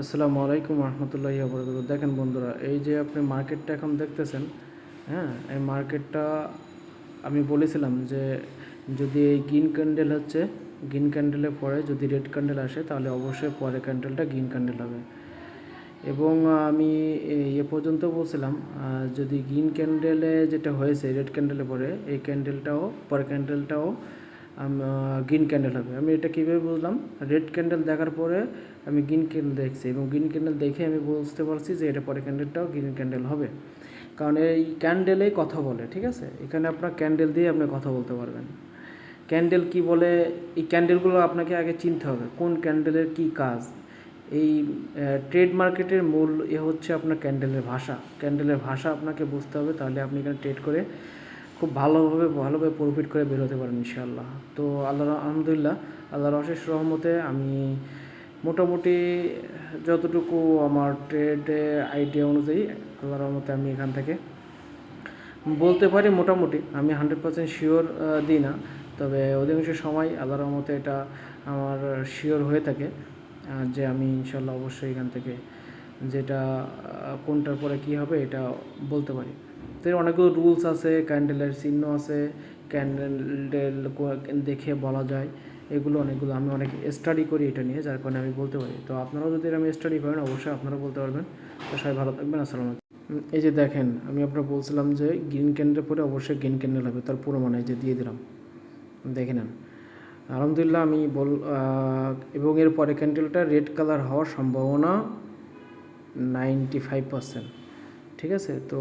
আসসালামু আলাইকুম রহমতুল্লাহি বরকাত দেখেন বন্ধুরা, এই যে আপনি মার্কেটটা এখন দেখতেছেন হ্যাঁ এই মার্কেটটা আমি বলেছিলাম যে যদি এই গ্রিন ক্যান্ডেল হচ্ছে গ্রিন ক্যান্ডেলের পরে যদি রেড ক্যান্ডেল আসে, তাহলে অবশ্যই পরে ক্যান্ডেলটা গ্রিন ক্যান্ডেল হবে। এবং আমি এ পর্যন্ত বলছিলাম যদি গ্রিন ক্যান্ডেলে যেটা হয়েছে রেড ক্যান্ডেলে পরে, এই ক্যান্ডেলটাও পরে ক্যান্ডেলটাও গ্রিন ক্যান্ডেল হবে। আমি এটা কীভাবে বুঝলাম? রেড ক্যান্ডেল দেখার পরে আমি গ্রিন ক্যান্ডেল দেখছি এবং গ্রিন ক্যান্ডেল দেখে আমি বুঝতে পারছি যে এটা পরে ক্যান্ডেলটাও গ্রিন ক্যান্ডেল হবে। কারণ এই ক্যান্ডেলেই কথা বলে, ঠিক আছে? এখানে আপনার ক্যান্ডেল দিয়ে আপনি কথা বলতে পারবেন। ক্যান্ডেল কি বলে? এই ক্যান্ডেলগুলো আপনাকে আগে চিনতে হবে, কোন ক্যান্ডেলের কি কাজ? এই ট্রেড মার্কেটের মূল এ হচ্ছে আপনার ক্যান্ডেলের ভাষা। ক্যান্ডেলের ভাষা আপনাকে বুঝতে হবে, তাহলে আপনি এখানে ট্রেড করে খুব ভালোভাবে ভালোভাবে প্রফিট করে বেরোতে পারেন ইনশাআল্লাহ। তো আল্লাহ আলহামদুলিল্লাহ আল্লাহর অশেষ রহমতে আমি মোটামুটি যতটুকু আমার ট্রেড আইডিয়া অনুযায়ী আল্লাহর রহমতে আমি এখান থেকে বলতে পারি মোটামুটি। আমি হান্ড্রেড পার্সেন্ট শিওর দিই না। তবে অধিকাংশ সময় আল্লাহর রহমতে এটা আমার শিওর হয়ে থাকে যে আমি ইনশাল্লাহ অবশ্যই এখান থেকে যেটা কোনটার পরে কী হবে এটা বলতে পারি। তো এর অনেকগুলো রুলস আছে ক্যান্ডেলের চিহ্ন আছে ক্যান্ডেল দেখে বলা যায়। এগুলো অনেকগুলো, আমি অনেক স্টাডি করি এটা নিয়ে, যার কারণে আমি বলতে পারি। তো আপনারাও যদি আমি স্টাডি করেন, অবশ্যই আপনারা বলতে পারবেন। তো সবাই ভালো থাকবেন, আসসালামু এই যে দেখেন, আমি আপনার বলছিলাম যে গ্রিন ক্যান্ডেল পরে অবশ্যই গ্রিন ক্যান্ডেল হবে তার পুরো মানে এই যে দিয়ে দিলাম। দেখে নেন। আলহামদুলিল্লাহ আমি বল এবং এর পরে ক্যান্ডেলটা রেড কালার হওয়ার সম্ভাবনা নাইনটি ফাইভ পার্সেন্ট ঠিক আছে? তো